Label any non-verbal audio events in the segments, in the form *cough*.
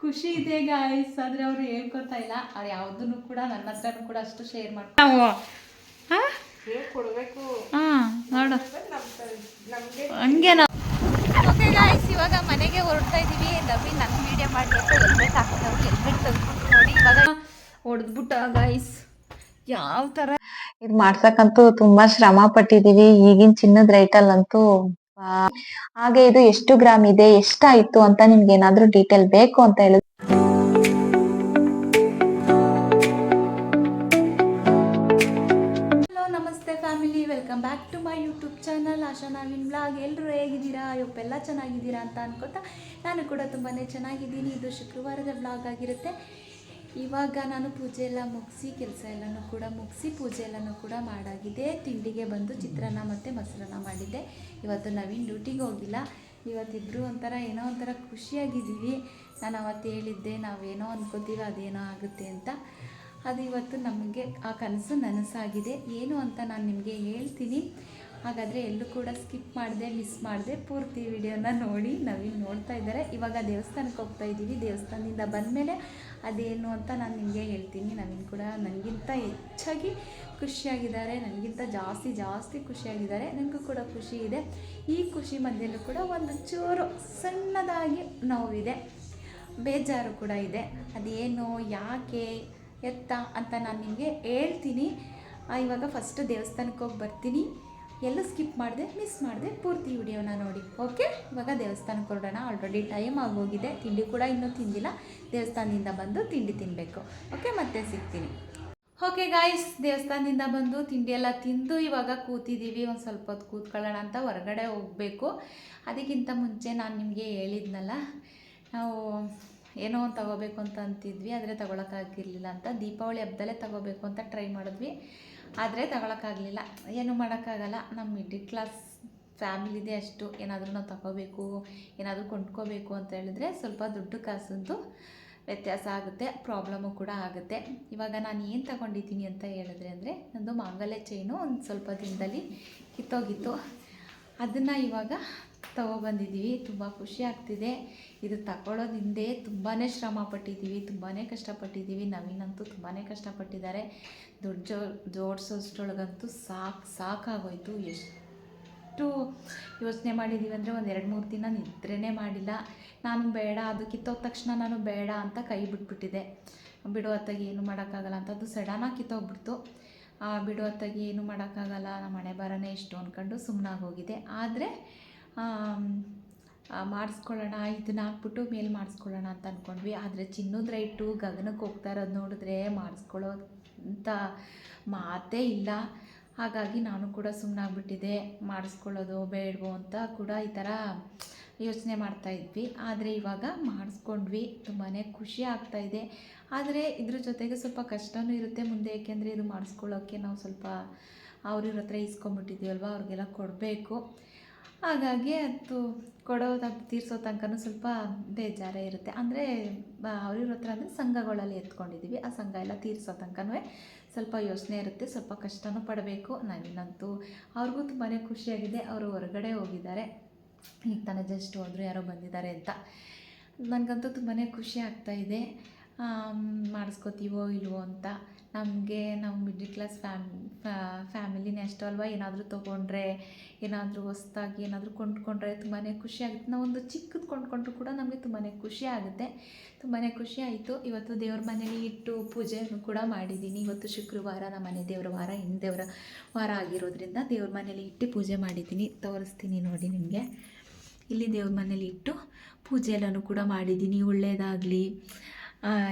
ಖುಷಿ ಇದೆ ಗಾಯ್ಸ್ ಆದರೆ ಅವರು ಹೇಳ್ಕೊತಾ ಇಲ್ಲ. ಅವ್ರು ಯಾವುದನ್ನು ಕೂಡ ನನ್ನ ಹತ್ರನೂ ಕೂಡ ಅಷ್ಟು ಶೇರ್ ಮಾಡ್ತಾರೆ ನಾವು ಹಾಂ ನೋಡು. ನಮಗೆ ಹಂಗೆ ನಾವು ಓಕೆ ಗಾಯ್ಸ್ ಇವಾಗ ಮನೆಗೆ ಹೊರಡ್ತಾ ಇದ್ದೀವಿ ನವಿ ನನ್ನ ವಿಡಿಯೋ ಮಾಡಿ ಅಂತ ಹೆಲ್ಮೆಟ್ ಹಾಕಿದವ್ರು ಹೆಲ್ಮೆಟ್ ತೆಗೆದ್ಬಿಟ್ಟು ನೋಡಿ ಇವಾಗ ಹೊಡೆದ್ಬಿಟ್ಟ ಗಾಯ್ಸ್ ಯಾವ ಥರ ಇದು ಮಾಡ್ಸಕ್ಕಂತೂ ತುಂಬಾ ಶ್ರಮ ಪಟ್ಟಿದೀವಿ ಈಗಿನ ಚಿನ್ನದ ರೈಟಲ್ಲಂತೂ ಹಾಗೆ ಇದು ಎಷ್ಟು ಗ್ರಾಮ್ ಇದೆ, ಎಷ್ಟಾಯ್ತು ಅಂತ ನಿಮ್ಗೆ ಏನಾದ್ರೂ ಡೀಟೇಲ್ ಬೇಕು ಅಂತ ಹೇಳಿದ್ರೆ family welcome back to my YouTube channel Asha ನಾವಿನ್ blog ಎಲ್ಲರೂ ಹೇಗಿದ್ದೀರಾ? ಇವಪ್ಪೆಲ್ಲ ಚೆನ್ನಾಗಿದ್ದೀರಾ ಅಂತ ಅನ್ಕೋತಾ ನಾನು ಕೂಡ ತುಂಬಾ ಚೆನ್ನಾಗಿದ್ದೀನಿ. ಇದು ಶುಕ್ರವಾರದ ಬ್ಲಾಗ್ ಆಗಿರುತ್ತೆ. ಇವಾಗ ನಾನು ಪೂಜೆ ಎಲ್ಲ ಮುಗಿಸಿ, ಕೆಲಸ ಎಲ್ಲನೂ ಕೂಡ ಮುಗಿಸಿ, ಪೂಜೆ ಎಲ್ಲನೂ ಕೂಡ ಮಾಡಾಗಿದೆ. ತಿಂಡಿಗೆ ಬಂದು ಚಿತ್ರಾನ್ನ ಮತ್ತು ಮೊಸರನ್ನ ಮಾಡಿದ್ದೆ. ಇವತ್ತು ನವೀನ್ ಡ್ಯೂಟಿಗೆ ಹೋಗಿಲ್ಲ. ಇವತ್ತಿಬ್ಬರು ಒಂಥರ ಏನೋ ಒಂಥರ ಖುಷಿಯಾಗಿದ್ದೀವಿ. ನಾನು ಅವತ್ತು ಹೇಳಿದ್ದೆ, ನಾವೇನೋ ಅನ್ಕೋತೀವಿ, ಅದೇನೋ ಆಗುತ್ತೆ ಅಂತ. ಅದು ಇವತ್ತು ನಮಗೆ ಆ ಕನಸು ನನಸಾಗಿದೆ. ಏನು ಅಂತ ನಾನು ನಿಮಗೆ ಹೇಳ್ತೀನಿ. ಹಾಗಾದರೆ ಎಲ್ಲೂ ಕೂಡ ಸ್ಕಿಪ್ ಮಾಡಿದೆ, ಮಿಸ್ ಮಾಡಿದೆ. ಪೂರ್ತಿ ವಿಡಿಯೋನ ನೋಡಿ ನವೀನ್ ನೋಡ್ತಾ ಇದ್ದಾರೆ. ಇವಾಗ ದೇವಸ್ಥಾನಕ್ಕೆ ಹೋಗ್ತಾ ಇದ್ದೀವಿ. ದೇವಸ್ಥಾನದಿಂದ ಬಂದಮೇಲೆ ಅದೇನು ಅಂತ ನಾನು ನಿಮಗೆ ಹೇಳ್ತೀನಿ. ನನಗೆ ಕೂಡ ನನಗಿಂತ ಹೆಚ್ಚಾಗಿ ಖುಷಿಯಾಗಿದ್ದಾರೆ. ನನಗಿಂತ ಜಾಸ್ತಿ ಜಾಸ್ತಿ ಖುಷಿಯಾಗಿದ್ದಾರೆ. ನನಗೂ ಕೂಡ ಖುಷಿ ಇದೆ. ಈ ಖುಷಿ ಮಧ್ಯೆಯಲ್ಲೂ ಕೂಡ ಒಂದು ಚೂರು ಸಣ್ಣದಾಗಿ ನೋವಿದೆ. ಬೇಜಾರು ಕೂಡ ಇದೆ. ಅದೇನು, ಯಾಕೆ ಎತ್ತ ಅಂತ ನಾನು ನಿಮಗೆ ಹೇಳ್ತೀನಿ. ಇವಾಗ ಫಸ್ಟ್ ದೇವಸ್ಥಾನಕ್ಕೆ ಹೋಗಿ ಬರ್ತೀನಿ. ಎಲ್ಲೂ ಸ್ಕಿಪ್ ಮಾಡಿದೆ, ಮಿಸ್ ಮಾಡಿದೆ ಪೂರ್ತಿ ವಿಡಿಯೋನ ನೋಡಿ. ಓಕೆ? ಇವಾಗ ದೇವಸ್ಥಾನಕ್ಕೆ ಹೊರಡೋಣ. ಆಲ್ರೆಡಿ ಟೈಮ್ ಆಗೋಗಿದೆ. ತಿಂಡಿ ಕೂಡ ಇನ್ನೂ ತಿಂದಿಲ್ಲ. ದೇವಸ್ಥಾನದಿಂದ ಬಂದು ತಿಂಡಿ ತಿನ್ನಬೇಕು ಓಕೆ? ಮತ್ತೆ ಸಿಗ್ತೀನಿ. ಓಕೆ ಗಾಯ್ಸ್ ದೇವಸ್ಥಾನದಿಂದ ಬಂದು ತಿಂಡಿ ಎಲ್ಲ ತಿಂದು ಇವಾಗ ಕೂತಿದ್ದೀವಿ ಒಂದು ಸ್ವಲ್ಪ ಹೊತ್ತು ಕೂತ್ಕೊಳ್ಳೋಣ ಅಂತ ಹೊರಗಡೆ ಹೋಗಬೇಕು. ಅದಕ್ಕಿಂತ ಮುಂಚೆ ನಾನು ನಿಮಗೆ ಹೇಳಿದ್ನಲ್ಲ, ನಾವು ಏನೋ ಒಂದು ತಗೋಬೇಕು ಅಂತ ಅಂತಿದ್ವಿ. ಆದರೆ ತಗೊಳಕ್ಕಾಗಿರಲಿಲ್ಲ ಅಂತ ದೀಪಾವಳಿ ಹಬ್ಬದಲ್ಲೇ ತಗೋಬೇಕು ಅಂತ ಟ್ರೈ ಮಾಡಿದ್ವಿ. ಆದರೆ ತಗೊಳಕ್ಕಾಗಲಿಲ್ಲ. ಏನು ಮಾಡೋಕ್ಕಾಗಲ್ಲ. ನಮ್ಮ ಮಿಡ್ಲ್ ಕ್ಲಾಸ್ ಫ್ಯಾಮಿಲಿದೆ ಅಷ್ಟು. ಏನಾದರೂ ನಾವು ತಗೋಬೇಕು, ಏನಾದರೂ ಕೊಂಡ್ಕೋಬೇಕು ಅಂತ ಹೇಳಿದ್ರೆ ಸ್ವಲ್ಪ ದುಡ್ಡು ಕಾಸಂತೂ ವ್ಯತ್ಯಾಸ ಆಗುತ್ತೆ ಪ್ರಾಬ್ಲಮ್ಮು ಕೂಡ ಆಗುತ್ತೆ. ಇವಾಗ ನಾನು ಏನು ತಗೊಂಡಿದ್ದೀನಿ ಅಂತ ಹೇಳಿದ್ರೆ ಅಂದರೆ, ನಂದು ಮಾಂಗಲ್ಯ ಚೈನು ಒಂದು ಸ್ವಲ್ಪ ದಿನದಲ್ಲಿ ಕಿತ್ತೋಗಿತ್ತು. ಅದನ್ನು ಇವಾಗ ತಗೊಬಂದಿದ್ದೀವಿ, ತುಂಬ ಖುಷಿ ಆಗ್ತಿದೆ. ಇದು ತಗೊಳ್ಳೋದು ಹಿಂದೆ ತುಂಬಾ ಶ್ರಮ ಪಟ್ಟಿದ್ದೀವಿ ತುಂಬಾ ಕಷ್ಟಪಟ್ಟಿದ್ದೀವಿ. ನವೀನಂತೂ ತುಂಬಾ ಕಷ್ಟಪಟ್ಟಿದ್ದಾರೆ. ದುಡ್ಡು ಜೋ ಜೋಡಿಸೋಷ್ಟೊಳಗಂತೂ ಸಾಕು, ಸಾಕಾಗೋಯ್ತು. ಎಷ್ಟು ಯೋಚನೆ ಮಾಡಿದ್ದೀವಿ ಅಂದರೆ ಒಂದು ಎರಡು ಮೂರು ದಿನ ನಿದ್ರೆನೇ ಮಾಡಿಲ್ಲ. ನಾನು ಬೇಡ, ಅದು ಕಿತ್ತೋದ ತಕ್ಷಣ ನಾನು ಬೇಡ ಅಂತ ಕೈ ಬಿಟ್ಬಿಟ್ಟಿದೆ. ಬಿಡು ಹೊತ್ತಾಗಿ ಏನು ಮಾಡೋಕ್ಕಾಗಲ್ಲ ಅಂತ ಅದು ಸಡನ್ನಾಗಿ ಕಿತ್ತೋಗ್ಬಿಡ್ತು. ಬಿಡು ಹೊತ್ತಾಗಿ ಏನು ಮಾಡೋಕ್ಕಾಗಲ್ಲ ನಮ್ಮ ಮನೆ ಬರನೇ ಇಷ್ಟು ಅಂದ್ಕೊಂಡು ಸುಮ್ಮನಾಗಿ ಹೋಗಿದೆ. ಆದರೆ ಮಾಡಿಸ್ಕೊಳ್ಳೋಣ, ಇದನ್ನ ಹಾಕ್ಬಿಟ್ಟು ಮೇಲೆ ಮಾಡಿಸ್ಕೊಳ್ಳೋಣ ಅಂತ ಅಂದ್ಕೊಂಡ್ವಿ ಆದರೆ ಚಿನ್ನದ ರೈಟು ಗಗನಕ್ಕೆ ಹೋಗ್ತಾ ಇರೋದು ನೋಡಿದ್ರೆ ಮಾಡಿಸ್ಕೊಳ್ಳೋ ಅಂತ ಮಾತೇ ಇಲ್ಲ. ಹಾಗಾಗಿ ನಾನು ಕೂಡ ಸುಮ್ಮನಾಗ್ಬಿಟ್ಟಿದ್ದೆ ಮಾಡಿಸ್ಕೊಳ್ಳೋದು ಬೇಡವೋ ಅಂತ ಕೂಡ ಈ ಥರ ಯೋಚನೆ ಮಾಡ್ತಾ ಇದ್ವಿ. ಆದರೆ ಇವಾಗ ಮಾಡಿಸ್ಕೊಂಡ್ವಿ. ತುಂಬಾ ಖುಷಿ ಆಗ್ತಾ ಇದೆ. ಆದರೆ ಇದ್ರ ಜೊತೆಗೆ ಸ್ವಲ್ಪ ಕಷ್ಟವೂ ಇರುತ್ತೆ ಮುಂದೆ ಏಕೆಂದರೆ ಇದು ಮಾಡಿಸ್ಕೊಳ್ಳೋಕ್ಕೆ ನಾವು ಸ್ವಲ್ಪ ಅವ್ರಿವ್ರ ಹತ್ರ ಇಸ್ಕೊಂಬಿಟ್ಟಿದ್ದೀವಲ್ವ ಅವ್ರಿಗೆಲ್ಲ ಕೊಡಬೇಕು. ಹಾಗಾಗಿ ಅದು ಅದು ತೀರಿಸೋ ತನಕನೂ ಸ್ವಲ್ಪ ಬೇಜಾರೇ ಇರುತ್ತೆ. ಅಂದರೆ ಅವ್ರಿವ್ರ ಹತ್ರ ಅಂದರೆ ಸಂಘಗಳಲ್ಲಿ ಎತ್ಕೊಂಡಿದ್ದೀವಿ ಆ ಸಂಘ ಎಲ್ಲ ತೀರಿಸೋ ತನಕನೂ ಸ್ವಲ್ಪ ಯೋಚನೆ ಇರುತ್ತೆ. ಸ್ವಲ್ಪ ಕಷ್ಟನೂ ಪಡಬೇಕು. ನನಗಂತೂ ಅವ್ರಿಗೂ ತುಂಬಾ ಖುಷಿಯಾಗಿದೆ. ಅವರು ಹೊರಗಡೆ ಹೋಗಿದ್ದಾರೆ. ಈಗ ತಾನೇ ಜಸ್ಟ್ ಹೋದರು ಯಾರೋ ಬಂದಿದ್ದಾರೆ ಅಂತ. ನನಗಂತೂ ತುಂಬಾ ಖುಷಿ ಆಗ್ತಾ ಇದೆ. ಆಮ್, ಮಾಡಿಸ್ಕೋತೀವೋ ಇಲ್ವೋ ಅಂತ. ನಮಗೆ ನಾವು ಮಿಡ್ಲ್ ಕ್ಲಾಸ್ ಫ್ಯಾಮ್ ಫ್ಯಾಮಿಲಿನೇ ಅಷ್ಟು ಅಲ್ವಾ? ಏನಾದರೂ ತೊಗೊಂಡ್ರೆ, ಏನಾದರೂ ಹೊಸ್ದಾಗಿ ಏನಾದರೂ ಕೊಂಡ್ಕೊಂಡ್ರೆ ತುಂಬಾ ಖುಷಿ ಆಗುತ್ತೆ. ಒಂದು ಚಿಕ್ಕದು ಕೊಂಡ್ಕೊಂಡ್ರು ಕೂಡ ನಮಗೆ ತುಂಬಾ ಖುಷಿ ಆಗುತ್ತೆ. ತುಂಬಾ ಖುಷಿ ಆಯಿತು. ಇವತ್ತು ದೇವ್ರ ಮನೇಲಿ ಇಟ್ಟು ಪೂಜೆಯನ್ನು ಕೂಡ ಮಾಡಿದ್ದೀನಿ ಇವತ್ತು ಶುಕ್ರವಾರ ನಮ್ಮ ಮನೆ ದೇವರ ವಾರ ಹಿಂದೇವರ ದೇವರ ವಾರ ಆಗಿರೋದ್ರಿಂದ ದೇವ್ರ ಮನೇಲಿ ಇಟ್ಟು ಪೂಜೆ ಮಾಡಿದ್ದೀನಿ ತೋರಿಸ್ತೀನಿ ನೋಡಿ ನಿಮಗೆ. ಇಲ್ಲಿ ದೇವ್ರ ಮನೇಲಿ ಇಟ್ಟು ಪೂಜೆ ಎಲ್ಲನೂ ಕೂಡ ಮಾಡಿದ್ದೀನಿ ಒಳ್ಳೆಯದಾಗಲಿ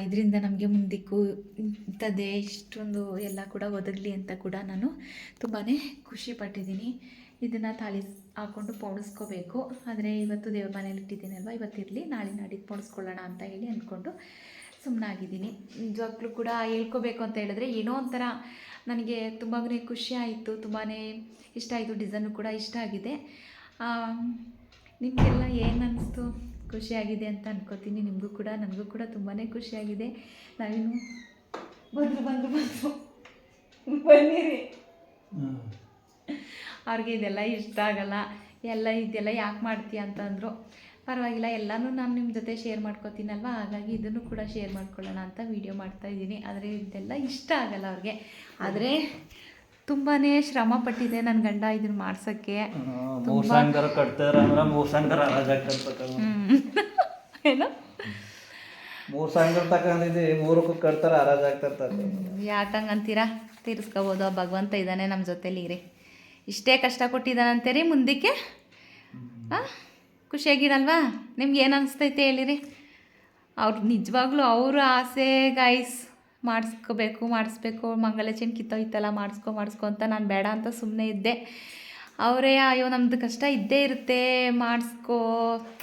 ಇದರಿಂದ ನಮಗೆ ಮುಂದಕ್ಕೂ, ಇಂಥದ್ದೇ ಇಷ್ಟೊಂದು ಎಲ್ಲ ಕೂಡ ಒದಗಲಿ ಅಂತ ಕೂಡ ನಾನು ತುಂಬಾ ಖುಷಿ ಪಟ್ಟಿದ್ದೀನಿ. ಇದನ್ನು ತಾಳಿ ಹಾಕ್ಕೊಂಡು ಪೋಣಿಸ್ಕೋಬೇಕು. ಆದರೆ ಇವತ್ತು ದೇವ್ರ ಮನೇಲಿ ಇಟ್ಟಿದ್ದೀನಲ್ವ? ಇವತ್ತಿರಲಿ ನಾಳೆ ನಾಡಿದ್ದು ಪೋಣಿಸ್ಕೊಳ್ಳೋಣ ಅಂತ ಹೇಳಿ ಅಂದ್ಕೊಂಡು ಸುಮ್ಮನಾಗಿದ್ದೀನಿ ನಿಜವಾಗ್ಲೂ ಕೂಡ ಹೇಳ್ಕೋಬೇಕು ಅಂತ ಹೇಳಿದ್ರೆ ಏನೋ ಒಂಥರ ನನಗೆ ತುಂಬಾ ಖುಷಿ ಆಯಿತು ತುಂಬಾ ಇಷ್ಟ ಆಯಿತು, ಡಿಸೈನು ಕೂಡ ಇಷ್ಟ ಆಗಿದೆ. ನಿಮಗೆಲ್ಲ ಏನು ಅನ್ನಿಸ್ತು ಖುಷಿಯಾಗಿದೆ ಅಂತ ಅನ್ಕೋತೀನಿ. ನಿಮಗೂ ಕೂಡ ನನಗೂ ಕೂಡ ತುಂಬಾ ಖುಷಿಯಾಗಿದೆ. ನಾವಿನ್ನು ಬಂದು ಬಂದು ಬಂದು ಬನ್ನಿರಿ. ಅವ್ರಿಗೆ ಇದೆಲ್ಲ ಇಷ್ಟ ಆಗಲ್ಲ. ಎಲ್ಲ ಇದೆಲ್ಲ ಯಾಕೆ ಮಾಡ್ತೀಯ ಅಂತಂದರು ಪರವಾಗಿಲ್ಲ ಎಲ್ಲನೂ ನಾನು ನಿಮ್ಮ ಜೊತೆ ಶೇರ್ ಮಾಡ್ಕೋತೀನಲ್ವ? ಹಾಗಾಗಿ ಇದನ್ನು ಕೂಡ ಶೇರ್ ಮಾಡ್ಕೊಳ್ಳೋಣ ಅಂತ ವಿಡಿಯೋ ಮಾಡ್ತಾ ಇದ್ದೀನಿ. ಆದರೆ ಇದೆಲ್ಲ ಇಷ್ಟ ಆಗಲ್ಲ ಅವ್ರಿಗೆ. ಆದರೆ ತುಂಬಾ ಶ್ರಮ ಪಟ್ಟಿದೆ ನನ್ನ ಗಂಡ ಇದನ್ನ ಮಾಡ್ಸೋಕ್ಕೆ. ಮೂರ್ ಸಂಕರ ಕಟ್ತಾರ ಅಂದ್ರ ಮೂರ್ ಸಂಕರ ಹರಾಜಾಗ್ತಕ್ಕ *laughs* ಏನು? ಮೂರ್ ಸಂಕರ ತಕೊಂಡಿದ್ದಿ ಮೂರಕ್ಕೂ ಕಟ್ತಾರ ಹರಾಜಾಗ್ತಾರ ಯಾಕಂಗೆ ಅಂತೀರಾ? ತೀರಿಸ್ಕೋಬೋದು ಆ ಭಗವಂತ ಇದ್ದಾನೆ ನಮ್ಮ ಜೊತೆಲಿ ರೀ ಇಷ್ಟೇ ಕಷ್ಟ ಕೊಟ್ಟಿದ್ದಾನಂತೆ ರೀ ಮುಂದಕ್ಕೆ ಆ ಖುಷಿಯಾಗಿರಲ್ವಾ? ನಿಮ್ಗೆ ಏನು ಅನಿಸ್ತೈತೆ ಹೇಳಿರಿ? ಅವ್ರು ನಿಜವಾಗ್ಲೂ ಅವರು ಆಸೆ ಗೈಸ್ ಮಾಡಿಸ್ಕೋಬೇಕು, ಮಾಡಿಸ್ಬೇಕು, ಮಂಗಲಚೆನ್ ಕಿತ್ತೋಯ್ತಲ್ಲ, ಮಾಡಿಸ್ಕೊ ಮಾಡಿಸ್ಕೊ ಅಂತ ನಾನು ಬೇಡ ಅಂತ ಸುಮ್ಮನೆ ಇದ್ದೆ. ಅವರೇ, ಅಯ್ಯೋ ನಮ್ಮದು ಕಷ್ಟ ಇದ್ದೇ ಇರುತ್ತೆ, ಮಾಡಿಸ್ಕೋ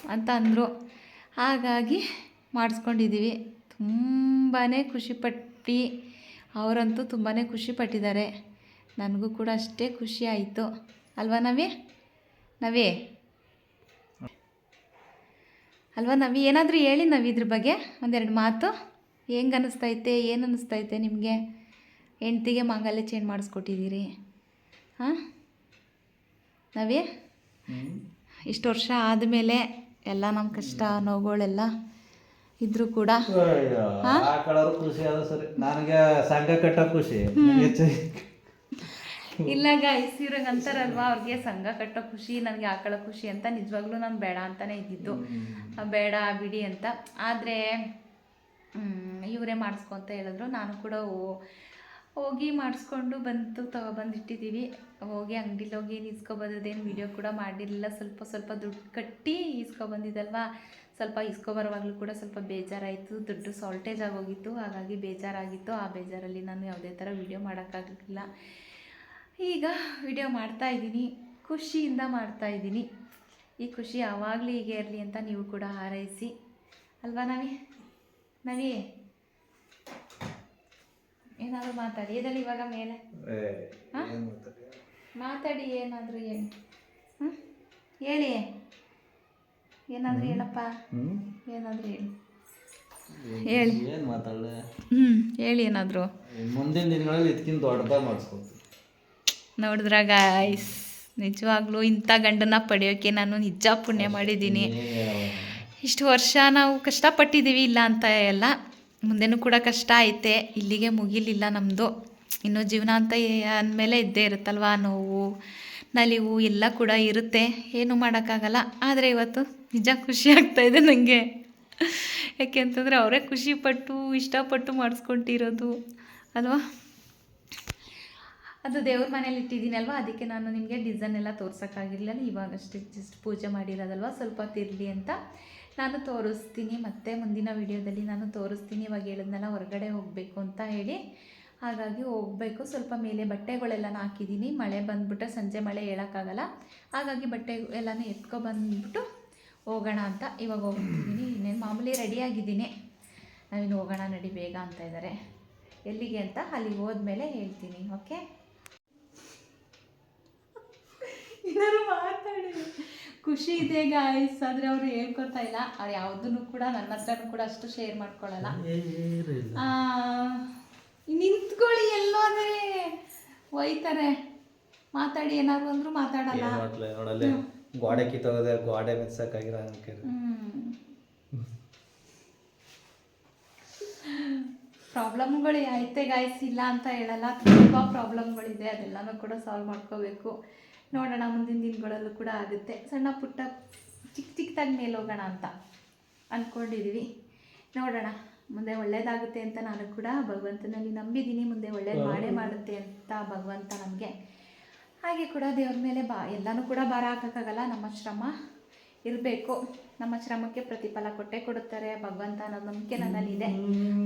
ಅಂತ ಅಂದರು. ಹಾಗಾಗಿ ಮಾಡಿಸ್ಕೊಂಡಿದ್ದೀವಿ ತುಂಬಾ ಖುಷಿಪಟ್ಟು. ಅವರಂತೂ ತುಂಬಾ ಖುಷಿಪಟ್ಟಿದ್ದಾರೆ. ನನಗೂ ಕೂಡ ಅಷ್ಟೇ ಖುಷಿ ಆಯಿತು. ಅಲ್ವಾ ನವಿ ನವಿ ಅಲ್ವಾ ನವಿ ಏನಾದರೂ ಹೇಳಿ ನವಿ ಇದ್ರ ಬಗ್ಗೆ ಒಂದೆರಡು ಮಾತು. ಹೆಂಗೆ ಅನ್ನಿಸ್ತೈತೆ ಏನು ಅನ್ನಿಸ್ತೈತೆ ನಿಮಗೆ? ಹೆಂಡ್ತಿಗೆ ಮಾಂಗಲ್ಯ ಚೇಂಜ್ ಮಾಡಿಸ್ಕೊಟ್ಟಿದ್ದೀರಿ. ಹಾಂ? ನವಿ ಇಷ್ಟು ವರ್ಷ ಆದಮೇಲೆ ಎಲ್ಲ ನಮ್ಮ ಕಷ್ಟ ನೋವುಗಳೆಲ್ಲ ಇದ್ರೂ ಕೂಡ. ಖುಷಿ ಸರಿ. ನನಗೆ ಸಂಘ ಕಟ್ಟ ಖುಷಿ. ಇಲ್ಲ ಗಾಯ್ಸ್ ಇರಂಗ ಅಂತಾರಲ್ವಾ ಅವ್ರಿಗೆ ಸಂಘ ಕಟ್ಟೋ ಖುಷಿ ನನಗೆ ಆಕಳ ಖುಷಿ ಅಂತ ನಿಜವಾಗ್ಲೂ ನಾನು ಬೇಡ ಅಂತಾನೆ ಇದ್ದಿದ್ದು. ಬೇಡ ಬಿಡಿ ಅಂತ. ಆದರೆ ಇವರೇ ಮಾಡಿಸ್ಕೊ ಅಂತ ಹೇಳಿದ್ರು. ನಾನು ಕೂಡ ಹೋಗಿ ಮಾಡಿಸ್ಕೊಂಡು ಬಂತು ತಗೊಬಂದಿಟ್ಟಿದ್ದೀವಿ ಹೋಗಿ ಅಂಗಡಿಲಿ ಹೋಗಿ ಏನು ಇಸ್ಕೊಬೋದೇನು ವಿಡಿಯೋ ಕೂಡ ಮಾಡಿರಲಿಲ್ಲ. ಸ್ವಲ್ಪ ಸ್ವಲ್ಪ ದುಡ್ಡು ಕಟ್ಟಿ ಇಸ್ಕೊಬಂದಿದ್ದಲ್ವಾ ಸ್ವಲ್ಪ ಇಸ್ಕೊಬರುವಾಗಲೂ ಕೂಡ ಸ್ವಲ್ಪ ಬೇಜಾರಾಯಿತು. ದುಡ್ಡು ಸಾಲ್ಟೇಜ್ ಆಗೋಗಿತ್ತು. ಹಾಗಾಗಿ ಬೇಜಾರಾಗಿತ್ತು. ಆ ಬೇಜಾರಲ್ಲಿ ನಾನು ಯಾವುದೇ ಥರ ವಿಡಿಯೋ ಮಾಡೋಕ್ಕಾಗಲಿಲ್ಲ. ಈಗ ವಿಡಿಯೋ ಮಾಡ್ತಾ ಇದ್ದೀನಿ. ಖುಷಿಯಿಂದ ಮಾಡ್ತಾ ಇದ್ದೀನಿ. ಈ ಖುಷಿ ಯಾವಾಗಲೂ ಹೀಗೆ ಇರಲಿ ಅಂತ ನೀವು ಕೂಡ ಹಾರೈಸಿ. ಅಲ್ವಾ ನವಿ? ನವಿ ಏನಾದರೂ ಮಾತಾಡಿ. ಎದಲ್ಲಿ ಇವಾಗ ಮೇಲೆ. ಮಾತಾಡಿ? ಏನಾದರೂ ಹೇಳಿ. ಹ್ಞೂ ಹೇಳಿ. ಏನಾದರೂ ಹೇಳಪ್ಪ? ಏನಾದರೂ ಹೇಳಿ. ಹೇಳಿ. ಏನ್ ಮಾತಾಡ್ಲೆ ಹ್ಞೂ ಹೇಳಿ ಏನಾದರೂ. ಮುಂದಿನ ದಿನಗಳಲ್ಲಿ ಇದಕ್ಕಿಂತ ದೊಡ್ಡದಾಗಿ ಮಾಡಿಸ್ಕೊಡ್ತೀನಿ. ನೋಡಿದ್ರ ಗಾಯ್ಸ್ ನಿಜವಾಗ್ಲೂ ಇಂಥ ಗಂಡನ ಪಡೆಯೋಕ್ಕೆ ನಾನು ನಿಜ ಪುಣ್ಯ ಮಾಡಿದ್ದೀನಿ. ಇಷ್ಟು ವರ್ಷ ನಾವು ಕಷ್ಟಪಟ್ಟಿದ್ದೀವಿ ಇಲ್ಲ ಅಂತ ಎಲ್ಲ, ಮುಂದೆನೂ ಕೂಡ ಕಷ್ಟ ಐತೆ, ಇಲ್ಲಿಗೆ ಮುಗಿಲಿಲ್ಲ ನಮ್ಮದು ಇನ್ನು ಜೀವನ ಅಂತ ಅಂದಮೇಲೆ ಇದ್ದೇ ಇರುತ್ತಲ್ವಾ, ನೋವು, ನಲಿವು ಎಲ್ಲ ಕೂಡ ಇರುತ್ತೆ, ಏನು ಮಾಡೋಕ್ಕಾಗಲ್ಲ. ಆದರೆ ಇವತ್ತು ನಿಜ ಖುಷಿ ಆಗ್ತಾ ಇದೆ ನನಗೆ ಯಾಕೆ ಅಂತಂದರೆ ಅವರೇ ಖುಷಿಪಟ್ಟು, ಇಷ್ಟಪಟ್ಟು ಮಾಡಿಸ್ಕೊಂಡಿರೋದು ಅಲ್ವಾ? ಅದು ದೇವ್ರ ಮನೇಲಿ ಇಟ್ಟಿದ್ದೀನಲ್ವ ಅದಕ್ಕೆ ನಾನು ನಿಮಗೆ ಡಿಸೈನ್ ಎಲ್ಲ ತೋರ್ಸೋಕ್ಕಾಗಿರಲಿಲ್ಲ. ಇವಾಗಷ್ಟೇ ಜಸ್ಟ್ ಪೂಜೆ ಮಾಡಿರೋದಲ್ವ? ಸ್ವಲ್ಪ ತಿರ್ಲಿ ಅಂತ. ನಾನು ತೋರಿಸ್ತೀನಿ, ಮತ್ತೆ ಮುಂದಿನ ವಿಡಿಯೋದಲ್ಲಿ ನಾನು ತೋರಿಸ್ತೀನಿ. ಇವಾಗ ಹೇಳಿದ್ನಲ್ಲ, ಹೊರಗಡೆ ಹೋಗಬೇಕು ಅಂತ ಹೇಳಿ. ಹಾಗಾಗಿ ಹೋಗಬೇಕು. ಸ್ವಲ್ಪ ಮೇಲೆ ಬಟ್ಟೆಗಳೆಲ್ಲ ಹಾಕಿದ್ದೀನಿ. ಮಳೆ ಬಂದ್ಬಿಟ್ಟು ಸಂಜೆ ಮಳೆ ಹೇಳೋಕ್ಕಾಗಲ್ಲ. ಹಾಗಾಗಿ ಬಟ್ಟೆ ಎಲ್ಲನೂ ಎತ್ಕೊ ಬಂದುಬಿಟ್ಟು ಹೋಗೋಣ ಅಂತ ಇವಾಗ ಹೋಗ್ತಿದ್ದೀನಿ. ಇನ್ನೇನು ಮಾಮೂಲಿ ರೆಡಿಯಾಗಿದ್ದೀನಿ ನಾವಿನ್ನು ಹೋಗೋಣ ನಡಿ, ಬೇಗ ಅಂತ ಇದ್ದಾರೆ. ಎಲ್ಲಿಗೆ ಅಂತ ಅಲ್ಲಿಗೆ ಹೋದ್ಮೇಲೆ ಹೇಳ್ತೀನಿ, ಓಕೆ? ಏನಾದ್ರು ಮಾತಾಡಿ. ಖುಷಿ ಇದೆ ಗಾಯ್ಸ್ ಆದರೆ ಅವರು ಹೇಳ್ಕೊತಾ ಇಲ್ಲ. ಅವ್ರು ಯಾವುದನ್ನು ಕೂಡ ನನ್ನ ಹತ್ರನೂ ಕೂಡ ಅಷ್ಟು ಶೇರ್ ಮಾಡ್ಕೊಳ್ಳಲ್ಲ ನಿಂತ್ಕೊಳ್ಳಿ ಅಂದರೆ ಒಯ್ತಾರೆ. ಮಾತಾಡಿ ಏನಾದ್ರು ಅಂದ್ರು ಮಾತಾಡಲ್ಲ. ನೋಡಲ್ಲ. ಗೋಡೆ ಕಿತ್ತೋಗದೆ ಗೋಡೆ ಪ್ರಾಬ್ಲಮ್ಗಳು ಐತೆ ಗಾಯ್ಸ್ ಇಲ್ಲ ಅಂತ ಹೇಳಲ್ಲ. ತುಂಬ ಪ್ರಾಬ್ಲಮ್ಗಳಿದೆ. ಅದೆಲ್ಲನೂ ಕೂಡ ಸಾಲ್ವ್ ಮಾಡ್ಕೋಬೇಕು. ನೋಡೋಣ ಮುಂದಿನ ದಿನಗಳಲ್ಲೂ ಕೂಡ ಆಗುತ್ತೆ. ಸಣ್ಣ ಪುಟ್ಟ ಚಿಕ್ಕ ಚಿಕ್ಕದಾಗಿ ಮೇಲೆ ಹೋಗೋಣ ಅಂತ ಅಂದ್ಕೊಂಡಿದ್ದೀವಿ ನೋಡೋಣ ಮುಂದೆ ಒಳ್ಳೇದಾಗುತ್ತೆ ಅಂತ ನಾನು ಕೂಡ ಭಗವಂತನಲ್ಲಿ ನಂಬಿದ್ದೀನಿ. ಮುಂದೆ ಒಳ್ಳೇದು ಮಾಡೇ ಮಾಡುತ್ತೆ ಅಂತ ಭಗವಂತ ನಮಗೆ. ಹಾಗೆ ಕೂಡ ದೇವ್ರ ಮೇಲೆ ಬಾ ಎಲ್ಲನೂ ಕೂಡ ಭಾರ ಹಾಕೋಕ್ಕಾಗಲ್ಲ. ನಮ್ಮ ಶ್ರಮ ಇರಬೇಕು. ನಮ್ಮ ಶ್ರಮಕ್ಕೆ ಪ್ರತಿಫಲ ಕೊಟ್ಟೇ ಕೊಡುತ್ತಾರೆ ಭಗವಂತ ಅನ್ನೋ ನಂಬಿಕೆ ನನ್ನಲ್ಲಿದೆ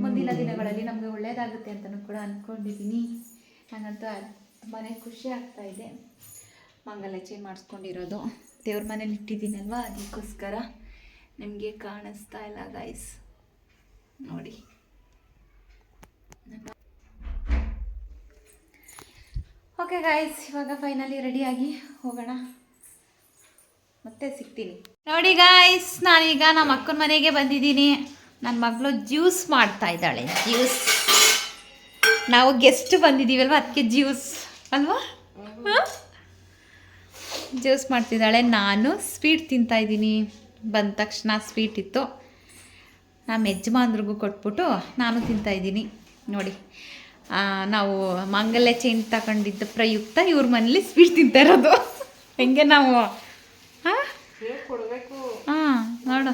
ಮುಂದಿನ ದಿನಗಳಲ್ಲಿ ನಮಗೆ ಒಳ್ಳೆಯದಾಗುತ್ತೆ ಅಂತಲೂ ಕೂಡ ಅಂದ್ಕೊಂಡಿದ್ದೀನಿ ನನಗಂತೂ ತುಂಬಾ ಖುಷಿ ಆಗ್ತಾ ಇದೆ ಮಂಗಲ ಚೇಂಜ್ ಮಾಡಿಸ್ಕೊಂಡಿರೋದು. ದೇವ್ರ ಮನೇಲಿ ಇಟ್ಟಿದ್ದೀನಲ್ವ? ಅದಕ್ಕೋಸ್ಕರ ನಿಮಗೆ ಕಾಣಿಸ್ತಾ ಇಲ್ಲ ಗೈಸ್ ನೋಡಿ. ಓಕೆ ಗಾಯ್ಸ್ ಇವಾಗ ಫೈನಲಿ ರೆಡಿಯಾಗಿ ಹೋಗೋಣ. ಮತ್ತೆ ಸಿಗ್ತೀನಿ. ನೋಡಿ ಗಾಯ್ಸ್ ನಾನೀಗ ನಮ್ಮ ಅಕ್ಕನ ಮನೆಗೆ ಬಂದಿದ್ದೀನಿ. ನನ್ನ ಮಗಳು ಜ್ಯೂಸ್ ಮಾಡ್ತಾ ಇದ್ದಾಳೆ. ಜ್ಯೂಸ್. ನಾವು ಗೆಸ್ಟ್ ಬಂದಿದ್ದೀವಲ್ವ? ಅದಕ್ಕೆ ಜ್ಯೂಸ್. ಅಲ್ವಾ? ಜ್ಯೂಸ್ ಮಾಡ್ತಿದ್ದಾಳೆ. ನಾನು ಸ್ವೀಟ್ ತಿಂತಾ ಇದ್ದೀನಿ. ಬಂದ ತಕ್ಷಣ ಸ್ವೀಟ್ ಇತ್ತು. ನಮ್ಮ ಯಜಮಾನ್ರಿಗೂ ಕೊಟ್ಬಿಟ್ಟು ನಾನು ತಿಂತಾಯಿದ್ದೀನಿ ನೋಡಿ ನಾವು ಮಾಂಗಲ್ಯ ಚೈನ್ ತಗೊಂಡಿದ್ದ ಪ್ರಯುಕ್ತ ಇವ್ರ ಮನೇಲಿ ಸ್ವೀಟ್ ತಿಂತಾ ಇರೋದು. ಹೆಂಗೆ ನಾವು ಹಾಂ ನೋಡು.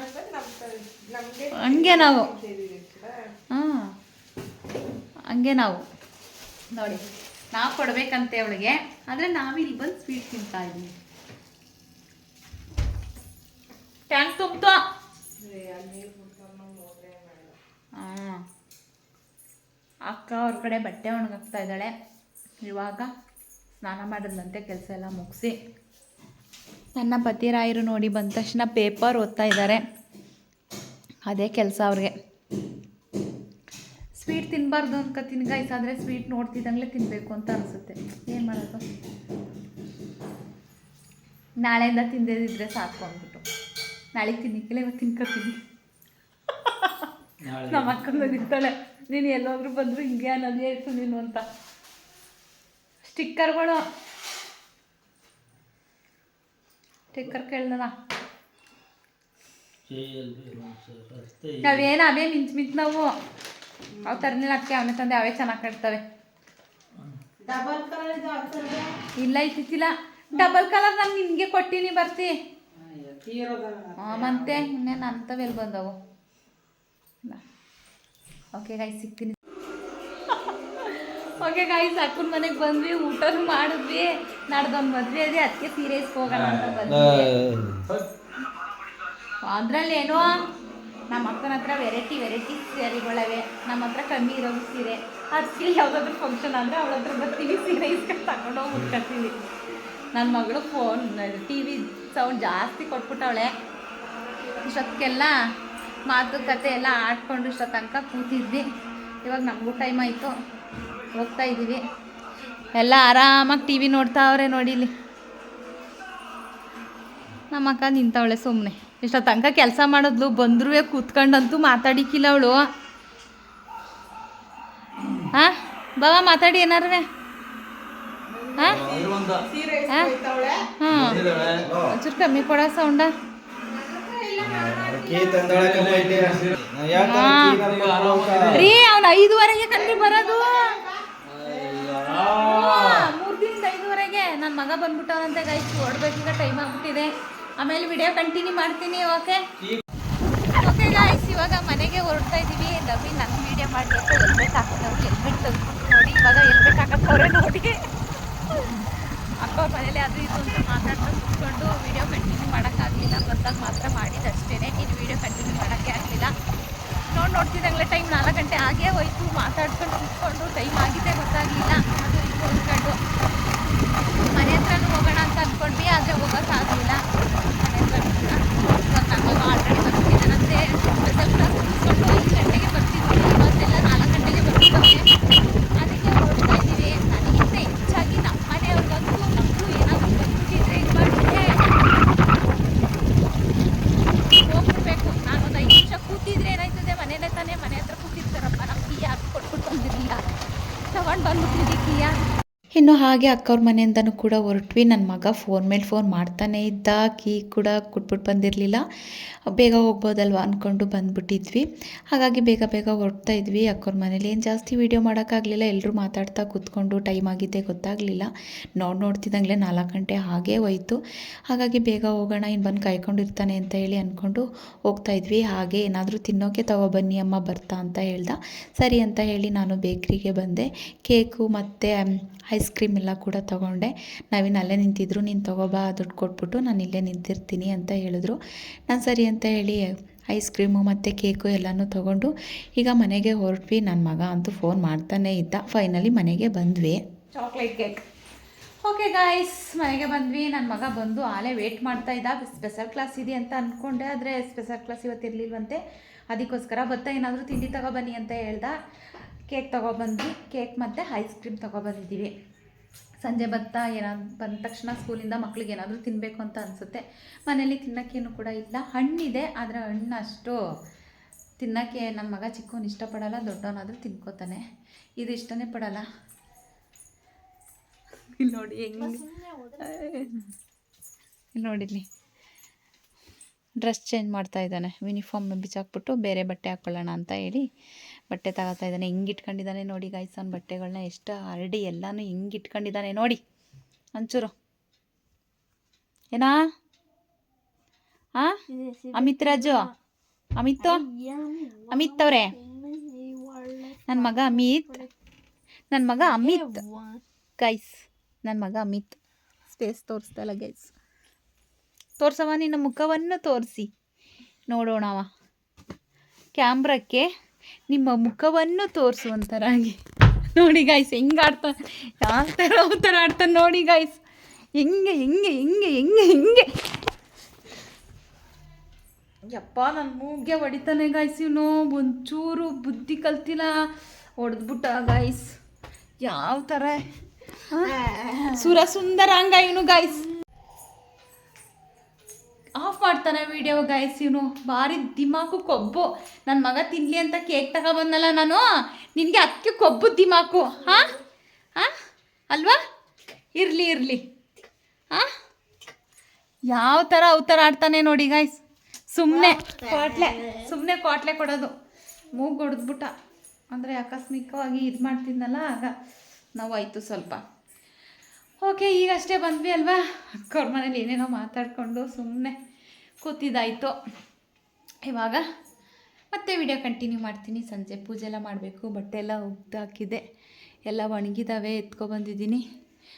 ಹಂಗೆ ನಾವು. ಹಾಂ ಹಂಗೆ ನಾವು. ನೋಡಿ, ನಾವು ಕೊಡಬೇಕಂತೆ ಅವಳಿಗೆ. ಆದರೆ ನಾವಿಲ್ಲಿ ಬಂದು ಸ್ವೀಟ್ ತಿಂತಾ ಇದ್ದೀವಿ. ಟ್ಯಾಂಕ್ ತುಂಬ್ತು ಅಕ್ಕ ಅವ್ರ ಕಡೆ ಬಟ್ಟೆ ಒಣಗಾಕ್ತಾ ಇದ್ದಾಳೆ. ಇವಾಗ ಸ್ನಾನ ಮಾಡಿದ್ಲಂತೆ ಕೆಲಸ ಎಲ್ಲ ಮುಗಿಸಿ. ನನ್ನ ಪತಿರಾಯರು ನೋಡಿ ಬಂದ ತಕ್ಷಣ ಪೇಪರ್ ಓದ್ತಾ ಇದ್ದಾರೆ. ಅದೇ ಕೆಲಸ ಅವ್ರಿಗೆ. ಸ್ವೀಟ್ ತಿನ್ನಬಾರ್ದು ಅನ್ಕೋತೀನಿ ಗೈಸ್ ಆದರೆ ಸ್ವೀಟ್ ನೋಡ್ತಿದ್ದಂಗೆ ತಿನ್ನಬೇಕು ಅಂತ ಅನಿಸುತ್ತೆ. ಏನು ಮಾಡೋದು? ನಾಳೆಯಿಂದ ತಿಂದಿದ್ರೆ ಸಾಕು ಅಂದ್ಬಿಟ್ಟು. ನಾಳೆ ತಿನ್ನಿಕ್ಕಿಲ್ಲ ಇವತ್ತು ತಿನ್ಕೋತೀನಿ. ನಮ್ಮ ಅಕ್ಕಂದು ನಿಂತಾಳೆ ನೀನು ಎಲ್ಲೋದ್ರೂ ಬಂದರು ಹಿಂಗೆ ಅನ್ನೋದೇ ಇತ್ತು ನೀನು ಅಂತ. ಸ್ಟಿಕ್ಕರ್ಗಳು. ಸ್ಟಿಕ್ಕರ್ ಕೇಳ್ದಲ್ಲ ನಾವೇನು ಅವೇ ಮಿಂಚು ಮಿಂಚು ನಾವು. ಅವು ತರನಿಲ್ಲ ಅಕ್ಕೆ ಅವನೇ ತಂದೆ ಅವೇ ಚೆನ್ನಾಗಿ ಕಟ್ತವೆ. ಇಲ್ಲ ಇತ್ತಿಲ್ಲ ಡಬಲ್ ಕಲರ್ ನಾನು ನಿನಗೆ ಕೊಟ್ಟಿನಿ ಬರ್ತಿ. ಮತ್ತೆ ಇನ್ನೇನು ಅಂಥವೆಲ್ಲಿ ಬಂದವು? ಓಕೆ ಗಾಯ್ಸ್ ಸಿಗ್ತೀನಿ. ಓಕೆ ಗಾಯ್ಸ್ ಅಕ್ಕನ ಮನೆಗೆ ಬಂದ್ವಿ ಊಟನೂ ಮಾಡಿದ್ವಿ ನಾಡ್ದೊಂದು ಮದ್ವೆ ಅದೇ ಅದಕ್ಕೆ ಸೀರೆ ಹೋಗೋಣ ಅಂತ ಬಂದ್ವಿ. ಅದ್ರಲ್ಲಿ ಏನೋ ನಮ್ಮ ಅಕ್ಕನ ಹತ್ರ ವೆರೈಟಿ ವೆರೈಟಿ ಸೀರೆಗಳವೆ. ನಮ್ಮ ಹತ್ರ ಕಮ್ಮಿ ಇರೋದು ಸೀರೆ. ಅದಕ್ಕೆ ಯಾವುದಾದ್ರೂ ಫಂಕ್ಷನ್ ಅಂದರೆ ಅವಳ ಹತ್ರ ಬರ್ತೀವಿ. ಸೀರೆ ಇಸ್ಕೊಂಡು ತಗೊಂಡೋಗಿ ಉಟ್ಕೊತೀವಿ ನನ್ನ ಮಗಳು ಫೋನ್ ಟಿ ವಿ ಸೌಂಡ್ ಜಾಸ್ತಿ ಕೊಟ್ಬಿಟ್ಟವಳೆ. ಇಷ್ಟೊತ್ತಿಗೆಲ್ಲ ಮಾತುಕತೆ ಎಲ್ಲ ಆಡ್ಕೊಂಡು ಇಷ್ಟ ತನಕ ಕೂತಿದ್ವಿ. ಇವಾಗ ನಮಗೂ ಟೈಮ್ ಆಯಿತು. ಹೋಗ್ತಾ ಇದ್ದೀವಿ ಎಲ್ಲ ಆರಾಮಾಗಿ ಟಿ ವಿ ನೋಡ್ತಾವ್ರೆ ನೋಡಿಲಿ ನಮ್ಮ ಅಕ್ಕ ನಿಂತವಳೆ ಸುಮ್ಮನೆ ಇಷ್ಟ ತನಕ ಕೆಲಸ ಮಾಡಿದ್ಲು ಬಂದ್ರೂ ಕೂತ್ಕೊಂಡಂತೂ ಮಾತಾಡಿಕ್ಕಿಲ್ಲ ಅವಳು. ಹಾಂ ಬಾವ ಮಾತಾಡಿ ಏನಾರು ಒಂಚೂರು ಕಮ್ಮಿ ಕೊಡ ಸೌಂಡ. ರೀ ಅವ್ನು ಐದುವರೆಗೆ ಕಮ್ಮಿ ಬರೋದು. ಮೂರು ದಿನದ ಐದುವರೆಗೆ. ನನ್ನ ಮಗ ಬಂದ್ಬಿಟ್ಟವನಂತೆ ಗೈಸ್ ಓಡ್ಬೇಕೀಗ ಟೈಮ್ ಆಗ್ಬಿಟ್ಟಿದೆ. ಆಮೇಲೆ ವಿಡಿಯೋ ಕಂಟಿನ್ಯೂ ಮಾಡ್ತೀನಿ ಓಕೆ ಓಕೆ ಗಾಯ್ಸ್ ಇವಾಗ ಮನೆಗೆ ಹೊರಡ್ತಾ ಇದ್ದೀವಿ ರವಿ ನನ್ನ ವಿಡಿಯೋ ಮಾಡಿ ಎಲ್ಬೆಟ್ ಎಲ್ಮೆಟ್ ಎಲ್ಬೆಟ್ ನೋಡಿ ಇವಾಗ ಎಲ್ಬೆಟ್ ಹಾಕತ್ತವ್ರೆ ನೋಡಿ. ಅವ್ರ ಮನೇಲಿ ಅದು ಇದು ಅಂತ ಮಾತಾಡ್ತಾ ಕುತ್ಕೊಂಡು ವಿಡಿಯೋ ಕಂಟಿನ್ಯೂ ಮಾಡೋಕ್ಕಾಗಲಿಲ್ಲ. ಬಂದಾಗ ಮಾತ್ರ ಮಾಡಿದಷ್ಟೇ ಇನ್ನು ವಿಡಿಯೋ ಕಂಟಿನ್ಯೂ ಮಾಡೋಕ್ಕೆ ಆಗಲಿಲ್ಲ. ನೋಡಿ ನೋಡ್ತಿದ್ದಂಗೆ ಟೈಮ್ ನಾಲ್ಕು ಗಂಟೆ ಆಗೇ ಹೋಯ್ತು. ಮಾತಾಡ್ಕೊಂಡು ಕುತ್ಕೊಂಡು ಟೈಮ್ ಆಗಿದೆ ಗೊತ್ತಾಗಲಿಲ್ಲ. ಅದು ಇದು ಹೊಂದ್ಕೊಂಡು ಮನೆ ಹತ್ರನೂ ಹೋಗೋಣ ಅಂತ ಅಂದ್ಕೊಂಡ್ವಿ ಆದರೆ ಹೋಗೋಕ್ಕಾಗಲಿಲ್ಲ ಮನೆ ಹತ್ರ ಇವಾಗ ನನ್ನ ಮಗ ಆಲ್ರೆಡಿ ಬಂದ್ಬಿಟ್ಟಿದ್ದಾನಂತೆ ಸ್ಪೆಷಲ್ ಕ್ಲಾಸ್ ಮುಗಿಸ್ಕೊಂಡು ಐದು ಗಂಟೆಗೆ ಬರ್ತಿದ್ವಿ ಇವತ್ತೆಲ್ಲ ನಾಲ್ಕು ಗಂಟೆಗೆ ಬರ್ತಿದ್ದಾವೆ ಅದಕ್ಕೆ ಹೊರಡ್ತಾ ಇದ್ದೀವಿ ನನಗಿಂತ ಹೆಚ್ಚಾಗಿ ನಮ್ಮ ಮನೆಯವ್ರಿಗಂತೂ ನಮಗೂ ಏನಾದರೂ ಬಂದ್ಬಿಟ್ಟಿದ್ರೆ ಇದು ಮಾಡಿದ್ರೆ ಹೋಗ್ಬಿಡ್ಬೇಕು ನಾನು ಒಂದು ಐದು ನಿಮಿಷ ಕೂತಿದ್ರೆ ಏನಾಯ್ತದೆ ಮನೇಲೆ ತಾನೇ ಮನೆ ಹತ್ರ ಕೂತಿರ್ತಾರಪ್ಪ ನಮ್ಮ ಕೀ ಯಾಕೆ ಕೊಟ್ಬಿಟ್ಟು ಬಂದಿರಲಿಲ್ಲ ತಗೊಂಡು ಬಂದ್ಬಿಟ್ಟಿದ್ದೆ ಕೀಯ ಇನ್ನು ಹಾಗೆ ಅಕ್ಕವ್ರ ಮನೆಯಿಂದನೂ ಕೂಡ ಹೊರಟ್ವಿ. ನನ್ನ ಮಗ ಫೋನ್ ಮೇಲೆ ಫೋನ್ ಮಾಡ್ತಾನೆ ಇದ್ದ. ಕೀ ಕೂಡ ಕೊಟ್ಬಿಟ್ಟು ಬಂದಿರಲಿಲ್ಲ. ಬೇಗ ಹೋಗ್ಬೋದಲ್ವ ಅಂದ್ಕೊಂಡು ಬಂದ್ಬಿಟ್ಟಿದ್ವಿ. ಹಾಗಾಗಿ ಬೇಗ ಬೇಗ ಹೊರಡ್ತಾ ಇದ್ವಿ. ಅಕ್ಕವ್ರ ಮನೇಲಿ ಏನು ಜಾಸ್ತಿ ವೀಡಿಯೋ ಮಾಡೋಕ್ಕಾಗಲಿಲ್ಲ. ಎಲ್ಲರೂ ಮಾತಾಡ್ತಾ ಕೂತ್ಕೊಂಡು ಟೈಮ್ ಆಗಿದ್ದೆ ಗೊತ್ತಾಗಲಿಲ್ಲ. ನೋಡಿ ನೋಡ್ತಿದ್ದಂಗೆ ನಾಲ್ಕು ಗಂಟೆ ಹಾಗೇ ಹೋಯಿತು. ಹಾಗಾಗಿ ಬೇಗ ಹೋಗೋಣ ಇನ್ನು ಬಂದು ಕಾಯ್ಕೊಂಡಿರ್ತಾನೆ ಅಂತ ಹೇಳಿ ಅಂದ್ಕೊಂಡು ಹೋಗ್ತಾ ಇದ್ವಿ. ಹಾಗೆ ಏನಾದರೂ ತಿನ್ನೋಕೆ ತಗೊಬನ್ನಿ ಅಮ್ಮ ಬರ್ತಾ ಅಂತ ಹೇಳ್ದ. ಸರಿ ಅಂತ ಹೇಳಿ ನಾನು ಬೇಕ್ರಿಗೆ ಬಂದೆ. ಕೇಕು ಮತ್ತು ಐಸ್ ಕ್ರೀಮ್ ಎಲ್ಲ ಕೂಡ ತೊಗೊಂಡೆ. ನಾವಿನ್ನು ಅಲ್ಲೇ ನಿಂತಿದ್ರು. ನೀನು ತೊಗೊಬಾ, ದುಡ್ಡು ಕೊಟ್ಬಿಟ್ಟು ನಾನು ಇಲ್ಲೇ ನಿಂತಿರ್ತೀನಿ ಅಂತ ಹೇಳಿದ್ರು. ನಾನು ಸರಿ ಅಂತ ಹೇಳಿ ಐಸ್ ಕ್ರೀಮು ಮತ್ತು ಕೇಕು ಎಲ್ಲನೂ ತೊಗೊಂಡು ಈಗ ಮನೆಗೆ ಹೊರಟ್ವಿ. ನನ್ನ ಮಗ ಅಂತೂ ಫೋನ್ ಮಾಡ್ತಾನೇ ಇದ್ದ. ಫೈನಲಿ ಮನೆಗೆ ಬಂದ್ವಿ. ಚಾಕ್ಲೇಟ್ ಕೇಕ್ ಓಕೆ ಗಾಯ್ಸ್ ಮನೆಗೆ ಬಂದ್ವಿ. ನನ್ನ ಮಗ ಬಂದು ಆಲೇ ವೇಟ್ ಮಾಡ್ತಾ ಇದ್ದ. ಸ್ಪೆಷಲ್ ಕ್ಲಾಸ್ ಇದೆ ಅಂತ ಅಂದ್ಕೊಂಡೆ ಆದರೆ ಸ್ಪೆಷಲ್ ಕ್ಲಾಸ್ ಇವತ್ತು ಇರಲಿಲ್ವಂತೆ. ಅದಕ್ಕೋಸ್ಕರ ಬತ್ತ ಏನಾದರೂ ತಿಂಡಿ ತಗೊಬನ್ನಿ ಅಂತ ಹೇಳ್ದ. ಕೇಕ್ ತೊಗೊಬಂದ್ವಿ. ಕೇಕ್ ಮತ್ತು ಐಸ್ ಕ್ರೀಮ್ ತೊಗೊಬಂದಿದ್ದೀವಿ ಸಂಜೆ ಭತ್ತ ಏನಾದ್ರು ಬಂದ ತಕ್ಷಣ ಸ್ಕೂಲಿಂದ ಮಕ್ಳಿಗೆ ಏನಾದರೂ ತಿನ್ನಬೇಕು ಅಂತ ಅನಿಸುತ್ತೆ. ಮನೇಲಿ ತಿನ್ನೋಕ್ಕೇನು ಕೂಡ ಇಲ್ಲ. ಹಣ್ಣಿದೆ ಆದರೆ ಹಣ್ಣು ಅಷ್ಟು ತಿನ್ನೋಕ್ಕೆ ನನ್ನ ಮಗ ಚಿಕ್ಕವನು ಇಷ್ಟಪಡಲ್ಲ ದೊಡ್ಡವನಾದರೂ ತಿನ್ಕೋತಾನೆ. ಇದು ಇಷ್ಟನೇ ಪಡಲ್ಲ. ಇಲ್ಲಿ ನೋಡಿ ಹೆಂಗೆ ಇಲ್ಲಿ ನೋಡಿಲ್ಲಿ ಡ್ರೆಸ್ ಚೇಂಜ್ ಮಾಡ್ತಾ ಇದ್ದಾನೆ. ಯೂನಿಫಾರ್ಮ್ ಬಿಚ್ಚಾಕ್ಬಿಟ್ಟು ಬೇರೆ ಬಟ್ಟೆ ಹಾಕ್ಕೊಳ್ಳೋಣ ಅಂತ ಹೇಳಿ ಬಟ್ಟೆ ತಗೋತಾ ಇದ್ದಾನೆ ಹಿಂಗೆ ಇಟ್ಕೊಂಡಿದ್ದಾನೆ ನೋಡಿ ಗಾಯ್ಸ್ ಬಟ್ಟೆಗಳನ್ನ ಎಷ್ಟು ಹರಡಿ ಎಲ್ಲನೂ ಹಿಂಗೆ ಇಟ್ಕೊಂಡಿದ್ದಾನೆ ನೋಡಿ. ಒಂಚೂರು. ಏನಾ? ಹಾ ಅಮಿತ್ ರಾಜು? ಅಮಿತ್? ಅಮಿತ್ ಅವರೇ? ನನ್ನ ಮಗ ಅಮಿತ್. ನನ್ನ ಮಗ ಅಮಿತ್. ಗೈಸ್ ನನ್ನ ಮಗ ಅಮಿತ್. ಸ್ಪೇಸ್ ತೋರಿಸ್ದಲ್ಲ ಗೈಸ್ ತೋರ್ಸವ ನಿನ್ನ ಮುಖವನ್ನು ತೋರಿಸಿ. ನೋಡೋಣವ ಕ್ಯಾಮ್ರಕ್ಕೆ ನಿಮ್ಮ ಮುಖವನ್ನು ತೋರಿಸುವಂತರಾಗಿ. ನೋಡಿ ಗಾಯ್ಸ್ ಹೆಂಗೆ ಆಡ್ತಾ ಯಾವ ಥರ ಯಾವ ಥರ ಆಡ್ತಾನೆ ನೋಡಿ ಗಾಯ್ಸ್ ಹೆಂಗೆ ಹೆಂಗೆ ಹೆಂಗೆ ಹೆಂಗೆ ಹೆಂಗೆ. ಯಪ್ಪ ನನ್ನ ಮೂಗ್ಗೆ ಹೊಡಿತಾನೆ ಗಾಯ್ಸ್ ಇವನು. ಒಂಚೂರು ಬುದ್ಧಿ ಕಲ್ತಿಲ್ಲ. ಹೊಡೆದ್ಬಿಟ್ಟ ಗಾಯ್ಸ್ ಯಾವ ಥರ ಸುರ ಸುಂದರ ಹಂಗ ಇವನು ಗಾಯ್ಸ್ ಮಾಡ್ತಾನೆ ವಿಡಿಯೋ ಗಾಯ್ಸ್ ಇವನು ಭಾರಿ ದಿಮಾಕು ಕೊಬ್ಬು. ನನ್ನ ಮಗ ತಿನ್ಲಿ ಅಂತ ಕೇಕ್ ತಗೊಬಂದಲ್ಲ ನಾನು. ನಿನಗೆ ಅಕ್ಕಿ ಕೊಬ್ಬು ದಿಮಾಕು. ಹಾಂ? ಹಾಂ? ಅಲ್ವಾ? ಇರಲಿ ಇರಲಿ. ಹಾಂ? ಯಾವ ಥರ ಅವತಾರ ಆಡ್ತಾನೆ ನೋಡಿ ಗಾಯ್ಸ್ ಸುಮ್ಮನೆ ಕ್ವಾಟ್ಲೆ ಸುಮ್ಮನೆ ಕ್ವಾಟ್ಲೆ ಕೊಡೋದು. ಮೂಗು ಹೊಡೆದ್ಬಿಟ್ಟ ಅಂದರೆ ಆಕಸ್ಮಿಕವಾಗಿ ಇದು ಮಾಡ್ತಿದ್ನಲ್ಲ, ಆಗ ನೋವಾಯಿತು ಸ್ವಲ್ಪ. ಓಕೆ ಈಗಷ್ಟೇ ಬಂದ್ವಿ ಅಲ್ವಾ? ಅಕ್ಕವ್ರ ಮನೇಲಿ ಏನೇನೋ ಮಾತಾಡಿಕೊಂಡು ಸುಮ್ಮನೆ ಕೂತಿದ್ದಾಯಿತು. ಇವಾಗ ಮತ್ತೆ ವಿಡಿಯೋ ಕಂಟಿನ್ಯೂ ಮಾಡ್ತೀನಿ. ಸಂಜೆ ಪೂಜೆ ಎಲ್ಲ ಮಾಡಬೇಕು. ಬಟ್ಟೆ ಎಲ್ಲ ಉಗ್ದು ಹಾಕಿದೆ ಎಲ್ಲ ಒಣಗಿದಾವೆ. ಎತ್ಕೊಬಂದಿದ್ದೀನಿ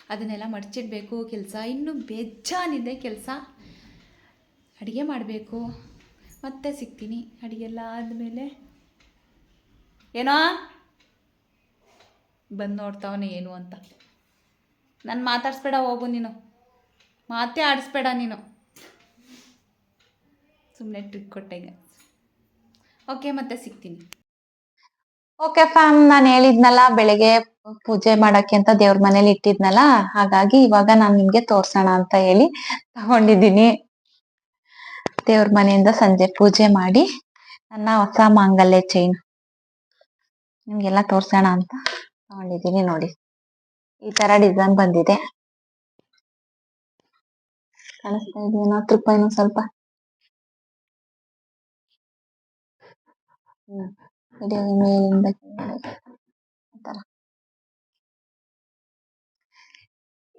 ಅದನ್ನೆಲ್ಲ ಮಡಚಿಡಬೇಕು. ಕೆಲಸ ಇನ್ನೂ ಬೇಜಾನಿದೆ ಕೆಲಸ. ಅಡುಗೆ ಮಾಡಬೇಕು. ಮತ್ತೆ ಸಿಗ್ತೀನಿ. ಅಡುಗೆ ಎಲ್ಲ ಆದಮೇಲೆ ಏನೋ? ಬಂದು ನೋಡ್ತಾವನೆ ಏನು ಅಂತ. ನಾನು ಮಾತಾಡಿಸ್ಬೇಡ ಹೋಗು ನೀನು. ಮಾತೇ ಆಡಿಸ್ಬೇಡ ನೀನು. ಸುಮ್ಮನೆ ಟ್ರಿಕ್ ಕೊಟ್ಟೆ ಓಕೆ ಮತ್ತೆ ಸಿಗ್ತೀನಿ. ಓಕೆ ಫ್ಯಾಮ್ ನಾನು ಹೇಳಿದ್ನಲ್ಲ, ಬೆಳಿಗ್ಗೆ ಪೂಜೆ ಮಾಡಕ್ಕೆ ಅಂತ ದೇವ್ರ ಮನೇಲಿ ಇಟ್ಟಿದ್ನಲ್ಲ, ಹಾಗಾಗಿ ಇವಾಗ ನಾನು ನಿಮ್ಗೆ ತೋರ್ಸೋಣ ಅಂತ ಹೇಳಿ ತಗೊಂಡಿದ್ದೀನಿ. ದೇವ್ರ ಮನೆಯಿಂದ ಸಂಜೆ ಪೂಜೆ ಮಾಡಿ, ನನ್ನ ಹೊಸ ಮಾಂಗಲ್ಯ ಚೈನ್ ನಿಮ್ಗೆಲ್ಲ ತೋರ್ಸೋಣ ಅಂತ ತಗೊಂಡಿದ್ದೀನಿ ನೋಡಿ. ಈ ತರ ಡಿಸೈನ್ ಬಂದಿದೆ. ಕಾಣಿಸ್ತಾ ಇದೆಯೇನೋ ಹತ್ತು ರೂಪಾಯಿನೂ ಸ್ವಲ್ಪ ಮೇಲಿಂದ *laughs*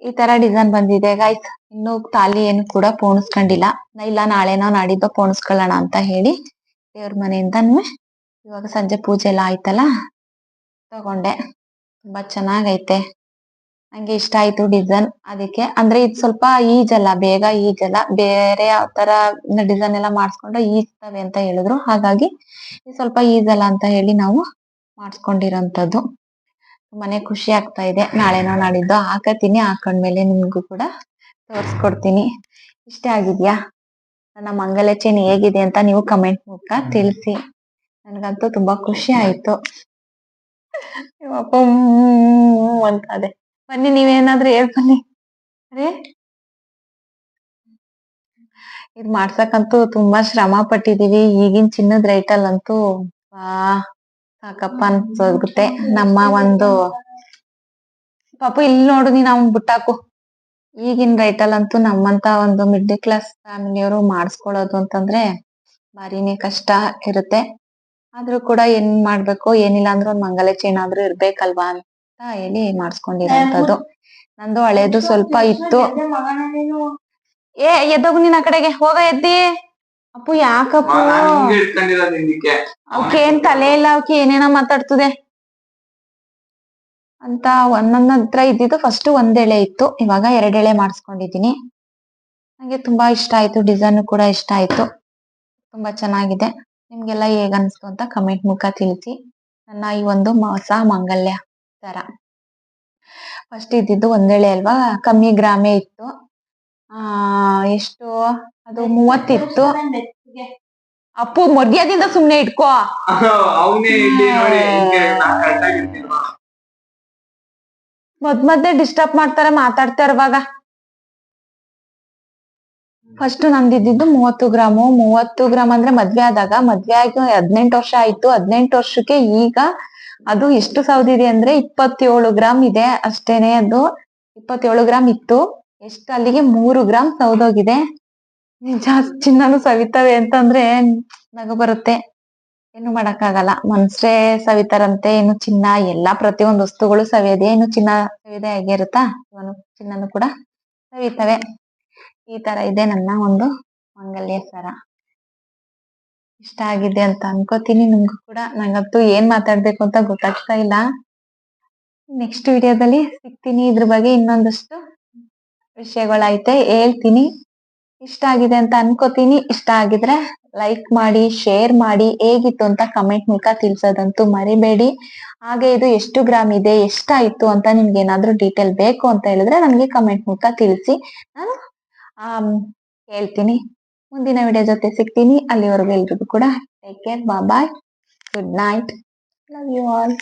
ಈ ತರ ಡಿಸೈನ್ ಬಂದಿದೆ ಗಾಯ್ಸ್ ಇನ್ನು ತಾಲಿ ಏನು ಕೂಡ ಪೋಣಿಸ್ಕೊಂಡಿಲ್ಲ. ಇಲ್ಲ ನಾಳೆನೋ ನಾಡಿದ್ದು ಪೋಣಿಸ್ಕೊಳ್ಳೋಣ ಅಂತ ಹೇಳಿ ದೇವ್ರ ಮನೆಯಿಂದ ಇವಾಗ ಸಂಜೆ ಪೂಜೆ ಎಲ್ಲ ಆಯ್ತಲ್ಲ, ತಗೊಂಡೆ. ತುಂಬಾ ಚೆನ್ನಾಗೈತೆ. ನಂಗೆ ಇಷ್ಟ ಆಯ್ತು ಡಿಸೈನ್ ಅದಕ್ಕೆ ಅಂದ್ರೆ ಇದು ಸ್ವಲ್ಪ ಈಜಲ್ಲ ಬೇಗ ಈಜಲ್ಲ ಬೇರೆ ಯಾವ ತರ ಡಿಸೈನ್ ಎಲ್ಲ ಮಾಡಿಸ್ಕೊಂಡ್ರೆ ಈಜ್ತವೆ ಅಂತ ಹೇಳಿದ್ರು. ಹಾಗಾಗಿ ಇದು ಸ್ವಲ್ಪ ಈಜಲ್ಲ ಅಂತ ಹೇಳಿ ನಾವು ಮಾಡಿಸ್ಕೊಂಡಿರೋಂಥದ್ದು. ತುಂಬಾನೇ ಖುಷಿ ಆಗ್ತಾ ಇದೆ. ನಾಳೆನೋ ನಾಡಿದ್ದು ಹಾಕತೀನಿ, ಹಾಕೊಂಡ್ಮೇಲೆ ನಿಮ್ಗೂ ಕೂಡ ತೋರಿಸ್ಕೊಡ್ತೀನಿ. ಇಷ್ಟ ಆಗಿದ್ಯಾ? ನನ್ನ ಮಂಗಲ ಹೇಗಿದೆ ಅಂತ ನೀವು ಕಮೆಂಟ್ ಮೂಲಕ ತಿಳಿಸಿ. ನನಗಂತೂ ತುಂಬಾ ಖುಷಿ ಆಯ್ತು. ಅಪ್ಪ ಅಂತ ಅದೇ. ಬನ್ನಿ, ನೀವೇನಾದ್ರೂ ಹೇಳ್ ಬನ್ನಿ. ಅರೇ? ಇದ್ ಮಾಡ್ಸಕ್ಕಂತೂ ತುಂಬಾ ಶ್ರಮ ಪಟ್ಟಿದೀವಿ. ಈಗಿನ ಚಿನ್ನದ ರೈಟಲ್ ಅಂತೂ ಬಾ, ಸಾಕಪ್ಪ ಅನ್ಸೋಗುತ್ತೆ. ನಮ್ಮ ಒಂದು ಪಾಪ ಇಲ್ಲಿ ನೋಡು ನೀನ್ ಅವ್ನ್ ಬಿಟ್ಟಾಕು. ಈಗಿನ ರೈಟಲ್ ಅಂತೂ ನಮ್ಮಂತ ಒಂದು ಮಿಡ್ಲ್ ಕ್ಲಾಸ್ ಫ್ಯಾಮಿಲಿಯವರು ಮಾಡಿಸ್ಕೊಳ್ಳೋದು ಅಂತಂದ್ರೆ ಬಾರಿನೇ ಕಷ್ಟ ಇರುತ್ತೆ. ಆದ್ರೂ ಕೂಡ ಏನ್ ಮಾಡ್ಬೇಕು, ಏನಿಲ್ಲ ಅಂದ್ರೆ ಒಂದ್ ಮಂಗಲ ಚೈನ್ ಆದ್ರೂ ಇರ್ಬೇಕಲ್ವಾ ಅಂತ. ಹೇಳಿ ಮಾಡಿಸ್ಕೊಂಡಿರೋಂಥದ್ದು. ನಂದು ಹಳೇದು ಸ್ವಲ್ಪ ಇತ್ತು. ಏ ಎದ್ದೋಗು ನೀನ್ ಆ ಕಡೆಗೆ. ಹೋಗ ಎದ್ದಿ. ಅಪ್ಪು ಯಾಕಪ್ಪ? ಅವಕ್ಕೆ ಏನ್ ತಲೆ ಇಲ್ಲ ಅವಕ್ಕೆ ಏನೇನ ಮಾತಾಡ್ತದೆ. ಅಂತ ಒಂದೊಂದ್ ಹತ್ರ ಇದ್ದಿದ್ದು ಫಸ್ಟ್ ಒಂದೆಳೆ ಎಳೆ ಇತ್ತು. ಇವಾಗ ಎರಡೆಳೆ ಮಾಡಿಸ್ಕೊಂಡಿದೀನಿ ನಂಗೆ ತುಂಬಾ ಇಷ್ಟ ಆಯ್ತು ಡಿಸೈನ್ ಕೂಡ ಇಷ್ಟ ಆಯ್ತು. ತುಂಬಾ ಚೆನ್ನಾಗಿದೆ. ನಿಮ್ಗೆಲ್ಲ ಹೇಗನ್ಸ್ತು ಅಂತ ಕಮೆಂಟ್ ಮುಖ ತಿಳಿಸಿ. ನನ್ನ ಈ ಒಂದು ಹೊಸ ಮಂಗಲ್ಯ. ತರ. ಫಸ್ಟ್ ಇದ್ದಿದ್ದು ಒಂದೇಳೆ ಅಲ್ವಾ? ಕಮ್ಮಿ ಗ್ರಾಮೇ ಇತ್ತು. ಆ ಎಷ್ಟು ಅದು ಮೂವತ್ತಿತ್ತು. ಅಪ್ಪು ಮರ್ಯಾದಿಂದ ಸುಮ್ನೆ ಇಟ್ಕೋ. ಮದ್ ಮಧ್ಯೆ ಡಿಸ್ಟರ್ಬ್ ಮಾಡ್ತಾರೆ ಮಾತಾಡ್ತಾ ಇರುವಾಗ ಫಸ್ಟ್ ನಂದಿದ್ದು ಮೂವತ್ತು ಗ್ರಾಮು. ಮೂವತ್ತು ಗ್ರಾಮ್ ಅಂದ್ರೆ ಮದ್ವೆ ಆದಾಗ ಮದ್ವೆ ಆಗಿ ಹದಿನೆಂಟು ವರ್ಷ ಆಯ್ತು. ಹದಿನೆಂಟು ವರ್ಷಕ್ಕೆ ಈಗ ಅದು ಎಷ್ಟು ಸೌದಿದೆ ಅಂದ್ರೆ ಇಪ್ಪತ್ತೇಳು ಗ್ರಾಮ್ ಇದೆ ಅಷ್ಟೇನೆ ಅದು. ಇಪ್ಪತ್ತೇಳು ಗ್ರಾಮ್ ಇತ್ತು. ಎಷ್ಟು ಅಲ್ಲಿಗೆ? ಮೂರು ಗ್ರಾಮ್ ಸೌದೋಗಿದೆ. ಜಾಸ್ತಿ ಚಿನ್ನನು ಸವಿತವೆ ಅಂತಂದ್ರೆ ನಗು ಬರುತ್ತೆ. ಏನು ಮಾಡಕ್ಕಾಗಲ್ಲ. ಮನ್ಸ್ರೇ ಸವಿತಾರಂತೆ ಇನ್ನು ಚಿನ್ನ, ಎಲ್ಲಾ ಪ್ರತಿಯೊಂದು ವಸ್ತುಗಳು ಸವಿಯದೆ ಇನ್ನು ಚಿನ್ನ ಸವಿದೆ ಆಗಿರುತ್ತಾ? ಇರುತ್ತಾ ಚಿನ್ನನು ಕೂಡ ಸವಿತವೆ. ಈ ತರ ಇದೆ ನನ್ನ ಒಂದು ಮಂಗಲ್ಯ ಸರ. ಇಷ್ಟ ಆಗಿದೆ ಅಂತ ಅನ್ಕೋತೀನಿ. ನಿಮ್ಗೂ ಕೂಡ ನಂಗಂತೂ ಏನ್ ಮಾತಾಡ್ಬೇಕು ಅಂತ ಗೊತ್ತಾಗ್ತಾ ಇಲ್ಲ. ನೆಕ್ಸ್ಟ್ ವಿಡಿಯೋದಲ್ಲಿ ಸಿಗ್ತೀನಿ ಇದ್ರ ಬಗ್ಗೆ ಇನ್ನೊಂದಷ್ಟು ವಿಷಯಗಳೈತೆ ಹೇಳ್ತೀನಿ. ಇಷ್ಟ ಆಗಿದೆ ಅಂತ ಅನ್ಕೋತೀನಿ. ಇಷ್ಟ ಆಗಿದ್ರೆ ಲೈಕ್ ಮಾಡಿ ಶೇರ್ ಮಾಡಿ, ಹೇಗಿತ್ತು ಅಂತ ಕಮೆಂಟ್ ಮೂಲಕ ತಿಳ್ಸೋದಂತೂ ಮರಿಬೇಡಿ. ಹಾಗೆ ಇದು ಎಷ್ಟು ಗ್ರಾಮ್ ಇದೆ, ಎಷ್ಟಾಯ್ತು ಅಂತ ನಿಮ್ಗೆ ಏನಾದ್ರೂ ಡೀಟೇಲ್ ಬೇಕು ಅಂತ ಹೇಳಿದ್ರೆ ನನಗೆ ಕಮೆಂಟ್ ಮೂಲಕ ತಿಳಿಸಿ. ನಾನು ಹೇಳ್ತೀನಿ. ಮುಂದಿನ ವಿಡಿಯೋ ಜೊತೆ ಸಿಗ್ತೀನಿ. ಅಲ್ಲಿವರೆಗೂ ಎಲ್ರಿಗೂ ಕೂಡ take care bye good night love you all